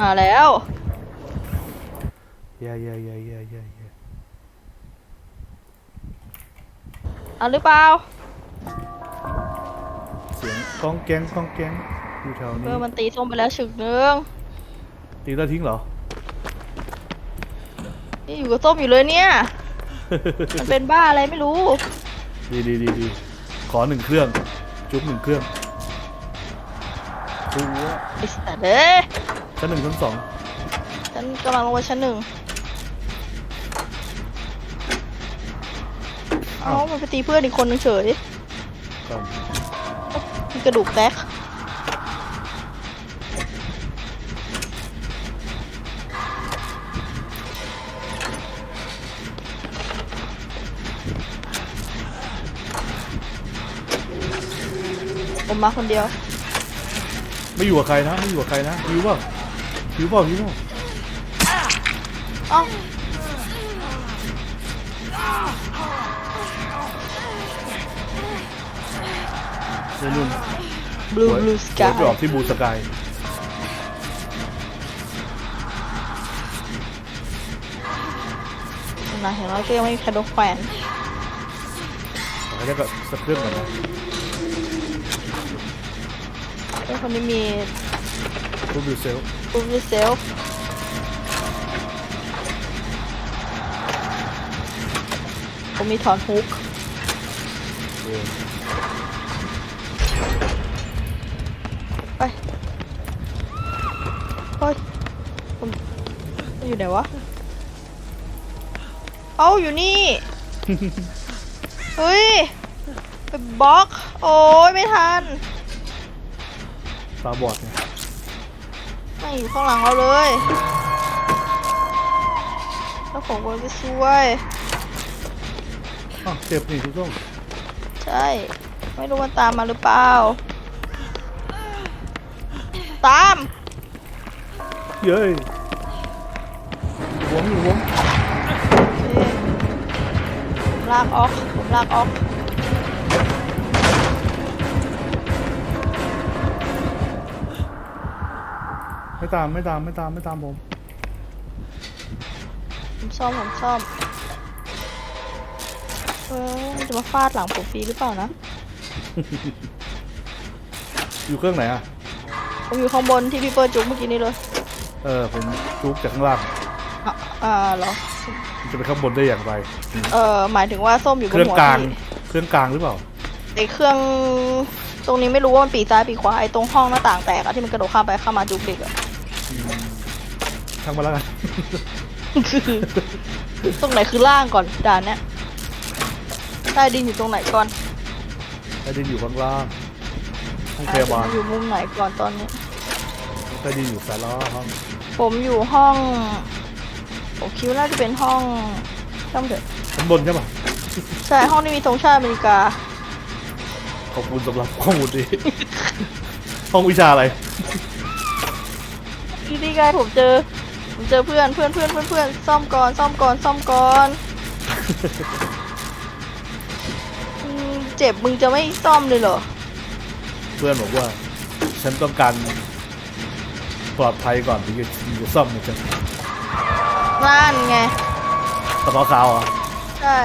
มาแล้ว เย่เย่เย่เย่เย่เย่เอาหรือเปล่าเสียงก้องแก๊งก้องแก๊งอยู่แถวเอนี้อมันตีส้มไปแล้วฉึกนึงตีแล้วทิ้งเหรอ นี่อยู่กับส้มอยู่เลยเนี่ย มันเป็นบ้าอะไรไม่รู้ ดีดีดีดีขอหนึ่งเครื่อง จุ๊บหนึ่งเครื่องตัวไอ้สัตว์เอ้ย ชั้นหนึ่งชั้นสองฉันกำลังลงไปชั้นหนึ่งอ้าเอ้าวมันไปตีเพื่อนอีกคนนึงเฉยก่อนมีกระดูกแตกผมมาคนเดียว ไม่อยู่กับใครนะ ไม่อยู่กับใครนะหิวเปล่า หิวเปล่าหิวเปล่เอ้าเดี๋ยวนุ่นบลูบลูสกาหัวไปออกที่บูสกายนะอย่างน้อยก็ยังไม่มีใครโดนแขวนแล้วก็สักเครื่องก่อนนะไอ้คนนี้มี รูบิวเซลบูบลูเซลผมมีถอนฮุกเออไปเฮ้ยผมมันอยู่ไหนวะ เอาอยู่นี่ เฮ้ยไปบล็อก โอ้ยไม่ทันตาบอดไงไม่ อยู่ข้างหลังเราเลยแล้วผมก็จะช่วยอ้าวเจ็บนี่คุณส้มใช่ ไม่รู้มันตามมาหรือเปล่า ตามเย้ยหวงอยู่หวงโอเคผมลากออก ผมลากออก ไม่ตามไม่ตามไม่ตามไม่ตามผมผมซ่อมผมซ่อมเออมันจะมาฟาดหลังผมฟรีหรือเปล่านะ อยู่เครื่องไหนอะ ผมอยู่ข้างบนที่พี่เปิดจุกเมื่อกี้นี้เลย เออผมจุกจากข้างล่างอะอ่าเหรอ มันจะไปข้างบนได้อย่างไร เออหมายถึงว่าส้มอยู่บเคนรื่องหัวกลางพี่เครื่องกลางหรือเปล่า ไอเครื่อง ตรงนี้ไม่รู้ว่ามันปีกซ้ายปีกขวาไอตรงห้องหน้าต่างแตกอะที่มันกระโดดข้ามไปข้ามมาจุกเด็กอะ ช่างมาแล้วกันคือตรงไหนคือล่างก่อนด่านเนี้ยใต้ดินอยู่ตรงไหนก่อนใต้ดินอยู่ข้างล่างห้องพยาบาลอยู่มุมไหนก่อนตอนนี้ ใต้ดินอยู่สายล้อห้องผมอยู่ห้องผมคิดว่าน่าจะเป็นห้องช่างเถอะชั้นบนใช่ปะใช่ห้องที่มีธงชาติอเมริกา ขอบคุณสำหรับข้อมูลดี ห้องวิชาอะไร ที่นี่ไงผมเจอ ผมเจอเพื่อนเพื่อนเพื่อนเพื่อนเพื่อนซ่อมก่อนซ่อมก่อนซ่อมก่อนอืมเจ็บมึงจะไม่ซ่อมเลยเหรอ เพื่อนบอกว่า ฉันต้องการปลอดภัยก่อนถึงจะถึงจะซ่อมนะจ๊ะนั่นไง กระเป๋าขาวเหรอะใช่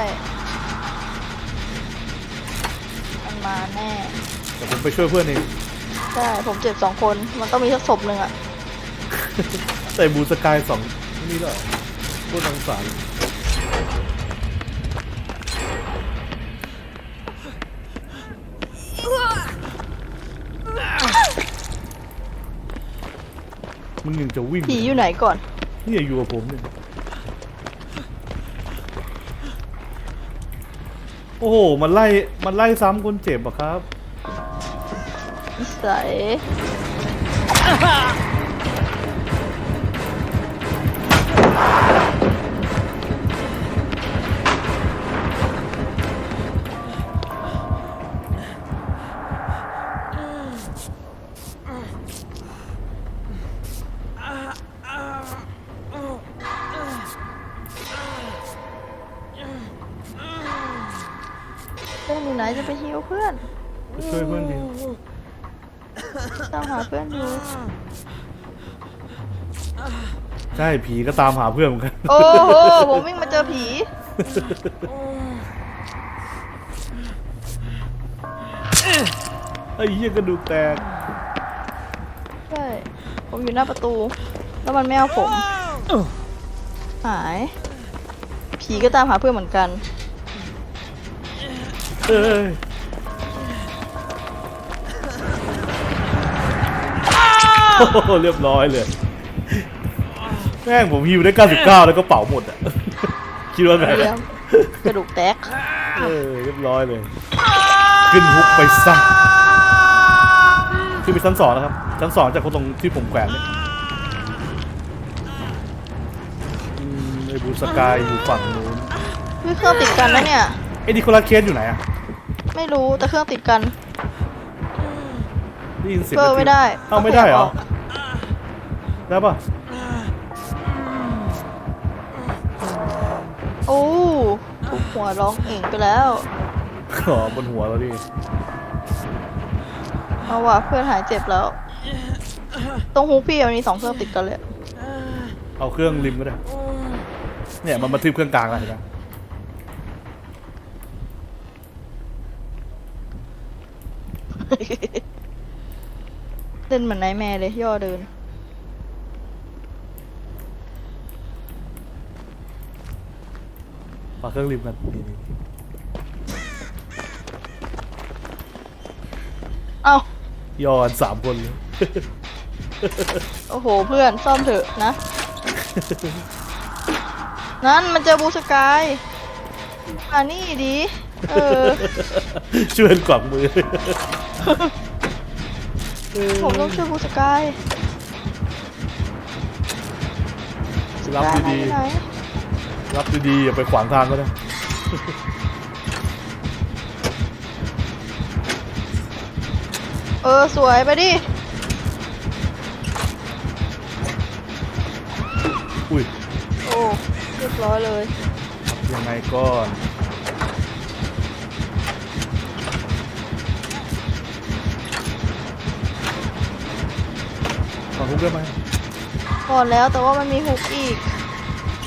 มันมาแน่ แต่ผมไปช่วยเพื่อนเอง ใช่ ผมเจ็บสองคน มันต้องมีสักศพหนึ่งอะ ใส่บูสกายสองนี่ด้วยพูดทางสารมึงยังจะวิ่งผีอยู่ไหนก่อนนี่อย่าอยู่กับผมเนี่ยโอ้โห มันไล่ มันไล่ซ้ำคนเจ็บอะครับนิสั ใช่ผีก็ตามหาเพื่อนเหมือนกัน โอ้โห ผมวิ่งมาเจอผี ไอ้เหี้ยกระดูกแตกใช่ ผมอยู่หน้าประตู แล้วมันไม่เอาผม หาย ผีก็ตามหาเพื่อนเหมือนกัน เอ้ยโอ้โหเรียบร้อยเลย แม่งผมฮิวได้ 99 แล้วก็เป่าหมดอะ คิดว่าไงเยี่ยมกระดูกแตกเออเรียบร้อยเลย ขึ้นฮุกไปซะขึ้นไปชั้นสองนะครับ ชั้นสองจากตรงที่ผมแขวนเนี่ยอืมไอ้บูสกายอยู่ฝั่งนู้นวิเครื่องติดกันแล้วเนี่ย ไอ้นิโคลัสเคสอยู่ไหนอะไม่รู้แต่เครื่องติดกันได้ยินเสียงเพิ่มไม่ได้เอ้าไม่ได้เหรอต้งขยับกได้ปะ โอ้ทุกหัวร้องเอ่งไปแล้วอ๋อบนหัวเราดิเอาว่ะเพื่อนหายเจ็บแล้ว ตรงฮูพี่มันมีสองเครื่องติดกันเลย เอาเครื่องริมก็ได้ เนี่ยมันมาทึบเครื่องกลางแล้วเห็นไหมเล่นเหมือนไนท์แม่เลยย่อเดิน เอาเค รื่องริมกันนี่นี่เอ้าย่อกันสามคนเลยโอ้โห เพื่อนซ่อมเถอะนะ นั่นมันเจอบูสกายอ่านี่ดี เออ ช่วยกันกวักมือ ผมต้องช่วยบูสกายรับสกายดีหายไปไหนๆ รับดีๆอย่าไปขวางทางก็ได้เออ สวยไปดิ อุ้ยโอ้เรียบร้อยเลย ยังไงก่อนขอทุกได้ไหมก่อนแล้วแต่ว่ามันมีฮุกอีก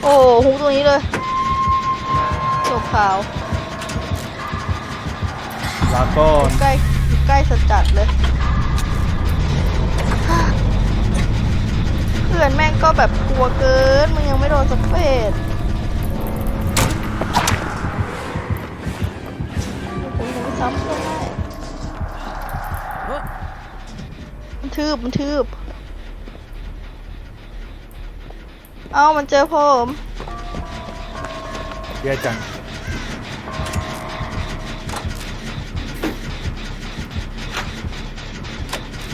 โอ้ฮุกตัวนี้เลยจบข่าวลาก่อนใกล้ใกล้สจัดเลย เพื่อนแม่งก็แบบกลัวเกิน มึงยังไม่โดนสเปดผมจะไปซ้ำเพื่อนได้มันทืบมันทืบ เอ้ามันเจอผมแย่จัง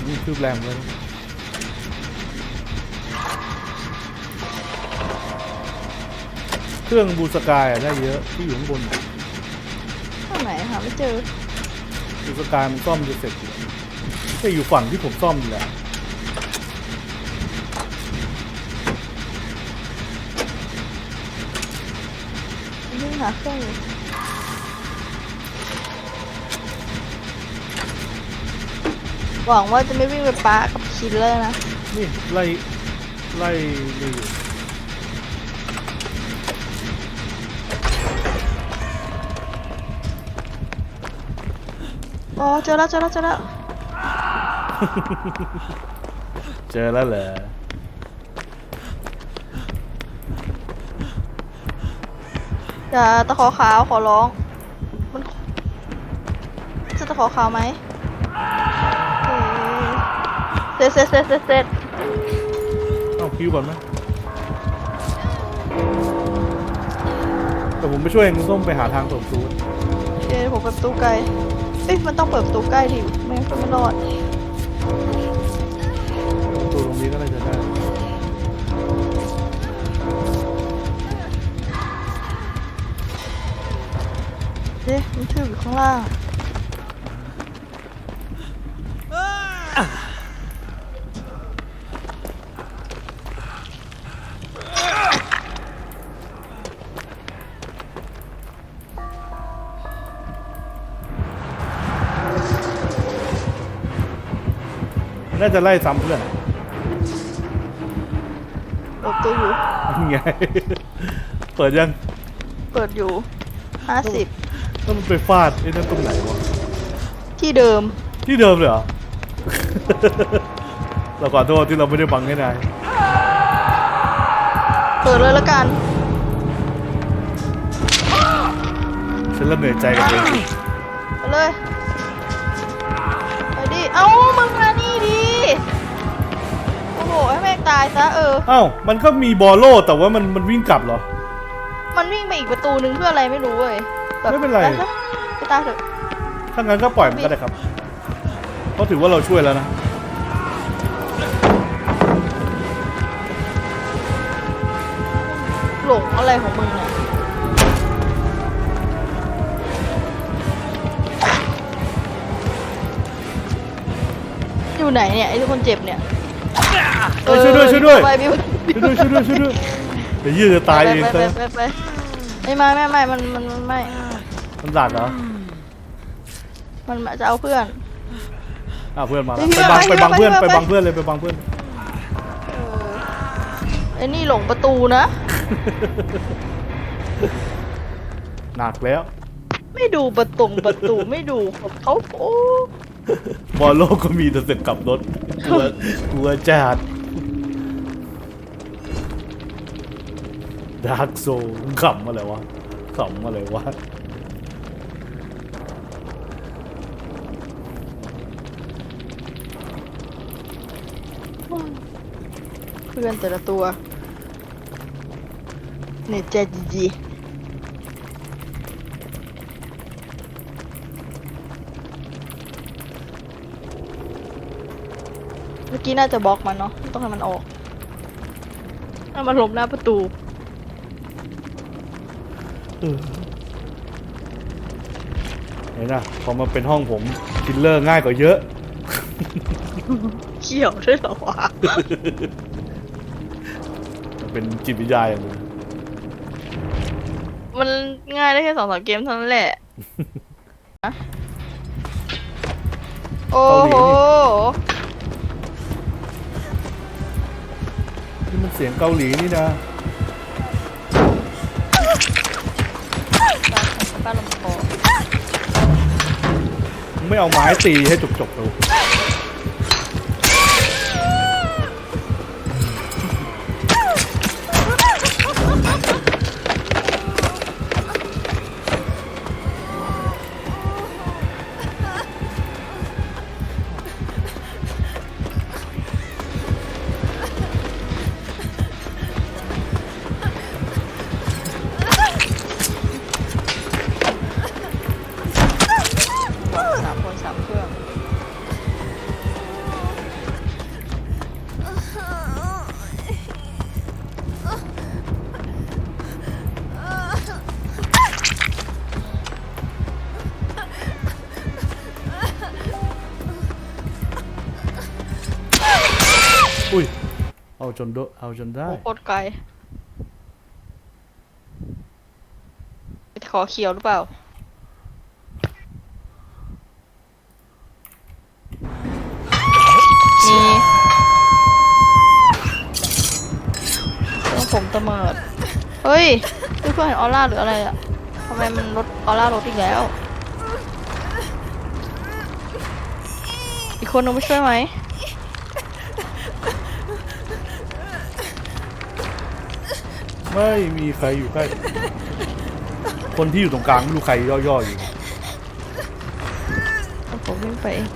นี่คืบแรงเลยเครื่องบูสกายอะได้เยอะที่อยู่ข้างบนอะข้างไหนหาไม่เจอบูสกายมันซ่อมจะเสร็จอยู่ก็อยู่ฝั่งที่ผมซ่อมอยู่แหละ หาเครื่องอยู่หวังว่าจะไม่วิ่งไปปะกับคิลเลอร์นะ นี่ไล่ไล่นี่อยู่อ๋อเจอแล้วเจอแล้วเจอแล้ว เจอแล้วเหรอ อย่าตะขอขาวขอร้อง มันจะตะขอขาวไหมเอ๊ะเสร็จเสร็จเสร็จเสร็จเสร็จเอ้าคิวก่อนไหมแต่ผมไปช่วยเองคุณส้มไปหาทางเปิดประตูโอเคผมเปิดประตูไกลเอ้ยมันต้องเปิดประตูใกล้ดิไม่งั้นก็ไม่รอดประตูตรงนี้ก็น่าจะได้ มันชื่ออยู่ข้างล่าง น่าจะไล่ซ้ำเพื่อนเปิดประตูอยู่นี่ไง เปิดยัง เปิดอยู่ห้าสิบ แล้วมันไปฟาดไอ้นั่นตรงไหนวะ ที่เดิม ที่เดิมเลยเหรอ เราขอโทษที่เราไม่ได้บังให้นาย เปิดเลยละกัน ฉันเริ่มเหนื่อยใจกับตัวเองไปเลย ไปดิ เอ้า มึงมานี่ดิ โอ้โห ให้แม่งตายซะเอออ้าวมันก็มีบอลโลแต่ว่ามันมันวิ่งกลับเหรอ มันวิ่งไปอีกประตูนึงเพื่ออะไรไม่รู้เว้ยแบบ ไม่เป็นไรปซะไปตายเถอะถ้างั้นก็ปล่อยมันก็ได้ครับเพราะถือว่าเราช่วยแล้วนะ หลงอะไรของมึงเนี่ยอยู่ไหนเนี่ยไอ้คนเจ็บเนี่ยเออช่วยด้วยช่วยด้วย ไปบิวช่วยด้วยช่วยด้วยช่วยด้วยเดี๋ยวยืดจะตายเองไปซะ ไปไปไปไม่ไม่ไม่ไม่มันมันมันไม่ มันหลักเหรอมันจะเอาเพื่อน อะเพื่อนมาเฮ้แล้วยไปบังพี่ไปไปบังเพื่อนไปไปบังเพื่อนเลยไปบังเพื่อนเออไอ้นี่หลงประตูนะ หนักแล้ว ไม่ดูประตงประตูไม่ดูของเขาโอ้บอลโลกก็มีแต่เสร็จกลับรถกลัวกลัวจัดดาร์กโซขำอะไรวะขำอะไรวะ เพื่อนแต่ละตัว เน็ตแจจีจีเมื่อกี้น่าจะบล็อกมันเนาะต้องให้มันออกให้มันล้มหน้าประตูเออเห็นนะพอมาเป็นห้องผมคิลเลอร์ง่ายกว่าเยอะ เขี่ยวด้วยเหรอวะมัน เป็นจิตวิทยาอย่างหนึงมันง่ายได้แค่สองสามเกมเท่านั้นแหละ ฮะโอ้โห นี่มันเสียงเกาหลีนี่นะป้าลำคอมึงไม่เอาไม้ตีให้จบๆเจนโดเอาจนได้ โอ้โคตรไกลขอเขียวหรือเปล่า มีต้องผมเสมอเฮ้ยเพื่อนเห็นออร่าหรืออะไรอะทำไมมันลดออร่าลดอีกแล้ว อีกคนนึงไม่ช่วยไหม ไม่มีใครอยู่ใกล้ คนที่อยู่ตรงกลางไม่รู้ใครย่อๆอยู่เอาผมวิ่งไปเอง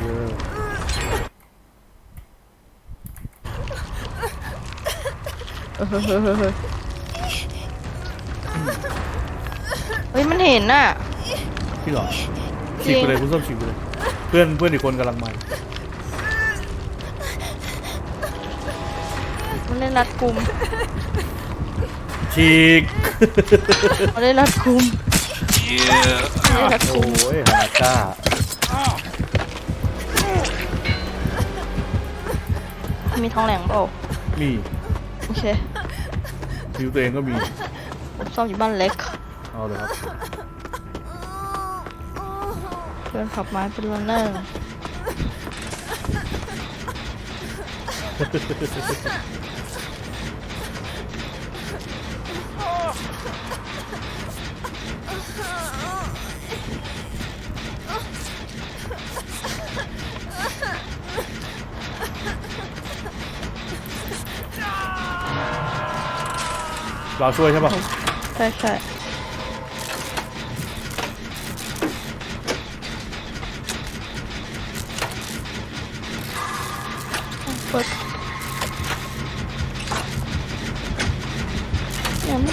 เออเออเฮ้ยเฮ้ยเฮ้ยเฮ้ยเฮ้ยมันเห็นน่ะ พี่หรอจริฉีกงไปเลยคุณส้มฉีกไปเลย เพื่อนเพื่อนอีกคนกำลังมา มันเล่นรัดกุมฉีกมันเล่นรัดกุมมันเล่นรัดโอ้กุมยฮานาก้ามีทองแหลงเปล่ามีโอเคฟิวตัวเองก็มีผมซ่อมอยู่บ้านเล็กเอาเลยครับเพื่อนขับไม้เป็นรันเนอร์ เราช่วยใช่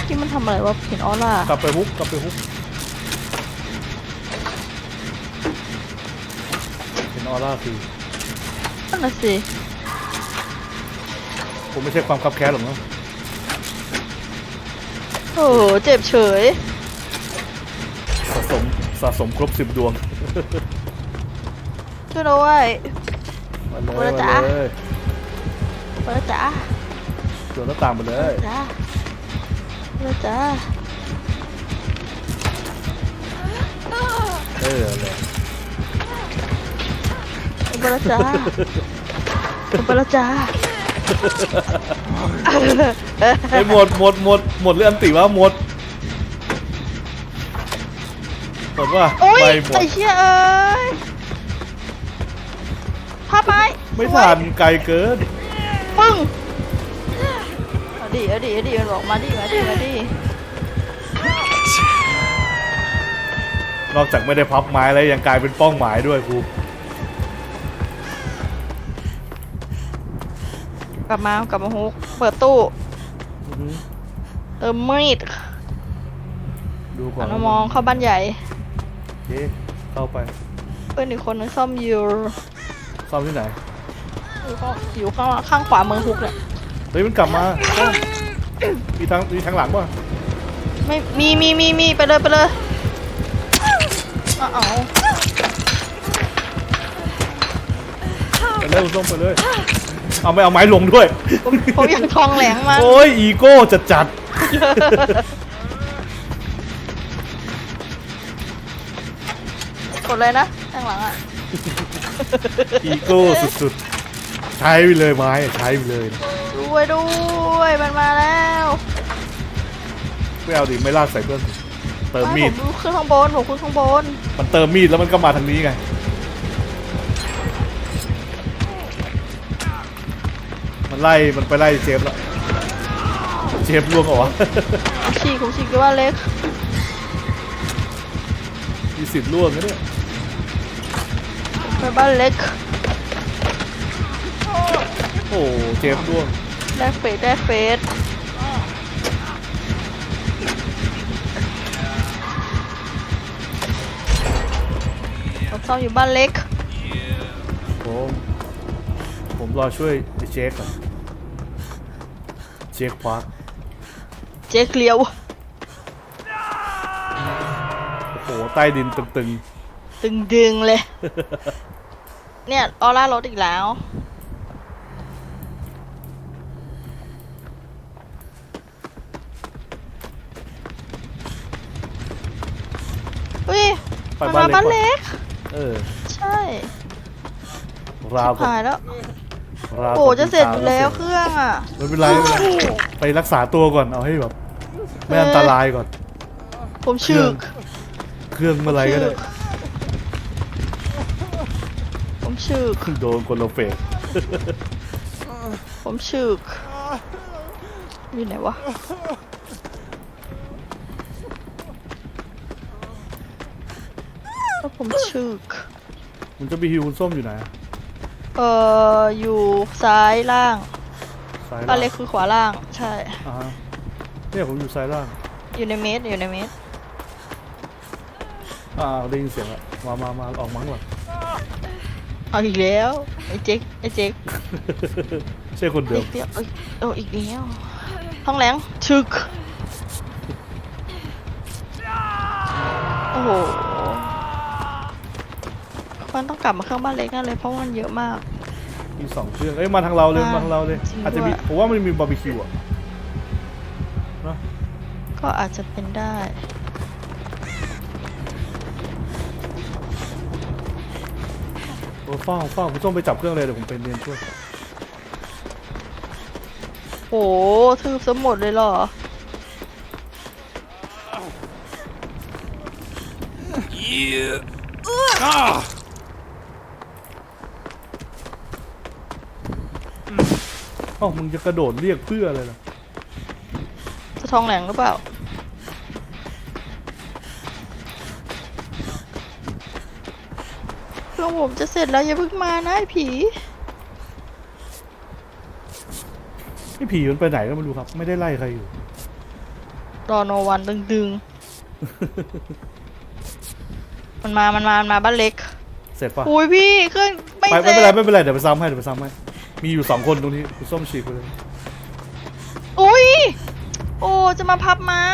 เนี่ยเมื่อกี้มันทำอะไรวะเห็นออร่ากลับไปฮุกกลับไปฮุกเห็นออร่าคือนั่นน่ะสิผมไม่ใช่ความคับแค้นหรอกนะโอ้โหเจ็บเฉยสะสมสะสมครบสิบดวง ช่วยด้วยมาเลยโอ้ยมาจ๊ะเลยไปแล้วจ้าโดนหน้าต่างมาเลย จ้าไป แล้วจ้าเออเลยไปแล้วจ้าไปแล้วจ้าไอ้ยหมดหมดหมดหมดเรื่องอันติวะหมดหมดว่าโอ้ยไม่หมดไอ้เชี่ยเอ้ยภาพไม้ไม่สวยทันไกลเกินปึ้งเอา ดิเอาดิเอาดิมันบอกมาดิมาดิมาดินอกจากไม่ได้พับไม้แล้วยังกลายเป็นเป้องหมายด้วยครูกลับมากลับมาฮุกเปิดตู้อือหือเติมมีดดูก่อหันนมามองเข้าบ้านใหญ่ โอเคเข้าไปเพื่อนอีกคนนึงซ่อมอยู่ซ่อมที่ไหนอยู่ข้างอยู่ข้างข้างขวามือฮุกเนี่ย เฮ้ยมันกลับมาซ่อมมีทางมีทางหลังป่ะไม่มีมีมีมีไปเลยไปเลยเอาเอาไปเลยคุณส้มไปเลย เอาไม่เอาไม้ลงด้วย ผมผมยังทองแหลงมา โอ้ยอีโก้จัดจัดกดเลยนะข้างหลังอะๆอีโก้สุดๆ ใช้ไปเลยไม้ใช้ไปเลยด้ วยด้วย มันมาแล้วไม่เอาดิไม่ลากใส่เพื่อนเติมมีดไผมขึ้นข้างบนผมขึ้นข้างบน มันเติมมีดแล้วมันก็มาทางนี้ไงมันไล่มันไปไล่เจฟแล้วเจฟล่วงเหรอวะผมฉีกผมฉีกด้วยว่าเล็กมีสิทธิ์ล่วงนะเนี่ยไปบ้านเล็ก โอ้โหเจฟล่วง ได้เฟสได้เฟสผมซ่อมอยู่บ้านเล็ก ผมผมรอช่วยไอ้เจคก่อนเจคพาร์คเจ๊เกลียว โอ้โห ใต้ดินตึงตึงดึงเลย เนี่ย ออร่ารถอีกแล้ว เฮ้ย ๆ ไปมันบ้ามานบ้านเล็กก่อนเล็ก เออใช่ราวกับหายแล้วราวกับโอ้จะเสร็จอยู่แล้วตาเครื่องอะ ไม่เป็นไรไม่เป็นไรไปรักษาตัวก่อนเอาให้แบบ ไม่อันตรายก่อน ผมฉึก เครื่องเมื่อไหรก็ได้ผมฉึก โดนคนเราเฟกผมฉึกอยู่ไหนวะ แล้ว ผมฉึก มันจะมีฮิวคุณส้มอยู่ไหนอะเอ่อ อยู่ซ้ายล่างซ้ายบ้าล่านงเล็กคือขวาล่าง ใช่ อ่าฮะเนี่ยผมอยู่ซ้ายล่าง อยู่ในเมตรอยู่ในเมตรอ่าได้ยินเสียงแล้วมามามาออกมั้งก่อนเอาอีกแล้ว ไอ้เจ๊กไอ้เจ๊กใช่คนเดิอีมกเดียวเอาอีกเอาอีกแล้วท้องแหลงฉึก โอ้โห มันต้องกลับมาเครื่องบ้านเล็กแน่เลยเพราะว่ามันเยอะมาก มีสองเครื่องเอ้ยมาทางเราเลยอ่ามาทางเราเลย จริงอาจจะมีด้วยผมว่ามันมีบาร์บีคิวอะเนอะก็อาจจะเป็นได้ โอ้ฟ้าฟ้าคุณส้มไปจับเครื่องเลยเดี๋ยวผมไปเรียนช่วยโหทืบซะหมดเลยเหรอ เอ้ามึงจะกระโดดเรียกเพื่ออะไรล่ะจะทองแหลงหรือเปล่าเพื่อนผมจะเสร็จแล้วอย่าเพิ่งมานะไอ้ผี ไอ้ผีมันไปไหนก็ไม่รู้ครับ ไม่ได้ไล่ใครอยู่ รอโนวันดึงดึงๆมันมา มันมา มันมาบ้านเล็ก เสร็จปะอุ้ยพี่เครื่องไม่ไปเสไม่ร็เป็นไรจไม่เป็นไรเดี๋ยวไปซ้ำให้เดี๋ยวไปซ้ำให้ มีอยู่สองคนตรงนี้คุณส้มฉีกไปเลย อุ้ย โอ้ จะมาพับไม้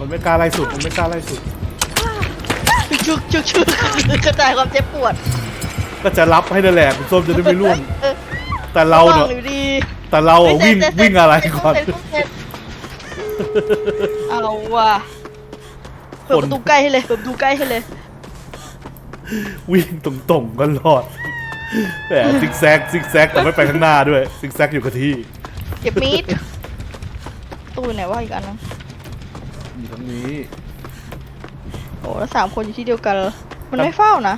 มันไม่กล้าไล่สุด มันไม่กล้าไล่สุด ชึกชึกชึกกระจายความเจ็บปวดก็จะรับให้นั่นแหละคุณส้มจะได้ไม่ร่วง เออแต่เราระเนี่วัยงอยู่ดีแต่เราอะวิ่งเสจเสจวิ่งอะไรก่อน เสร็จเสร็จเอาว่ะเปิดประตูใกล้ให้เลยเปิดประตูใกล้ให้เลย วิ่งตรงๆก็รอด แหมซิกแซกซิกแซกแต่ไม่ไปข้างหน้าด้วยซิกแซกอยู่กับที่เก็บมีดตู้ไหนว่าอีกอันนึงอยู่ตรงนี้โอ้แล้วสามคนอยู่ที่เดียวกันเหรอมันไม่เฝ้านะ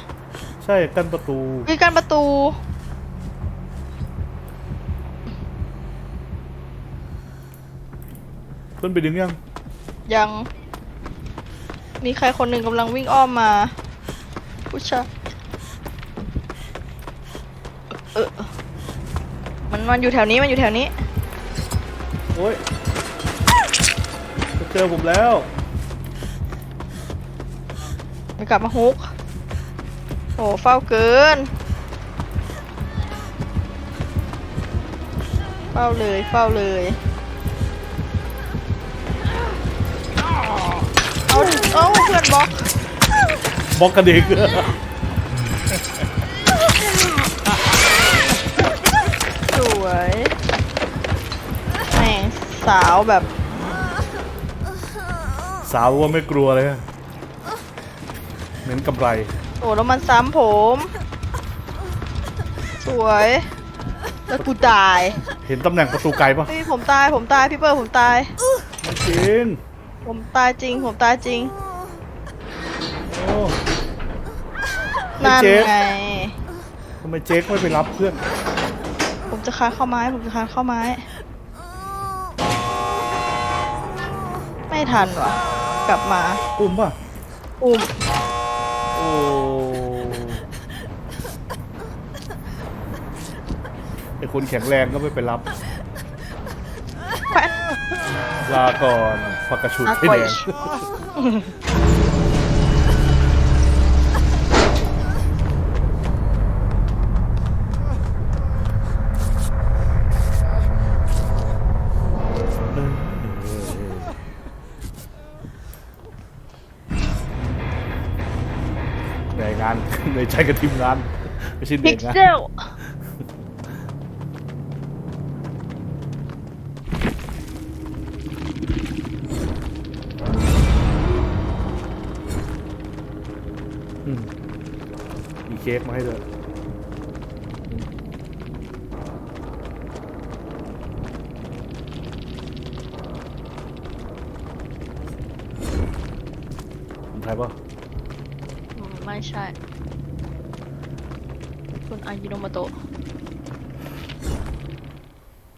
ใช่กั้นประตูมีการประตูต้นไปดึงยัง ยัง มีใครคนหนึ่งกำลังวิ่งอ้อมมาผู้ชาย เออเออมันมันอยู่แถวนี้มันอยู่แถวนี้ โอ้ยจะเจอผมแล้ว มันกลับมาฮุก โอ้เฝ้าเกิน เฝ้าเลยเฝ้าเลย เอาเอาเพื่อนบล็อก บล็อกกระดิก สาวแบบสาวว่าไม่กลัวเลยอะเน้นกำไร โอ้แล้วมันซ้ำผม สวย แล้วกูตายเห็นตำแหน่งประตูไกลปะเฮ้ยผมตายผมตายพี่เปิ้ลผมตาย ไม่จริงผมตายจริง ผมตายจริงโอ้ไม่นั่นเจ๊ไงทำไมเจ๊กไม่ไปรับเพื่อน ผมจะคานเข้าไม้ ผมจะคานเข้าไม้ ไม่ทันว่ะ กลับมาอุ้มป่ะ อุ้มโอ้ไอคนแข็งแรงก็ไม่ไปรับแขวนลาก่อนผักกระชุดลาที่ก่อยแดง งานเหนื่อยใจกับทีมงาน ไม่ใช่เหนื่พิอยกงานเซลอืมมีเค้กมาให้ด้วย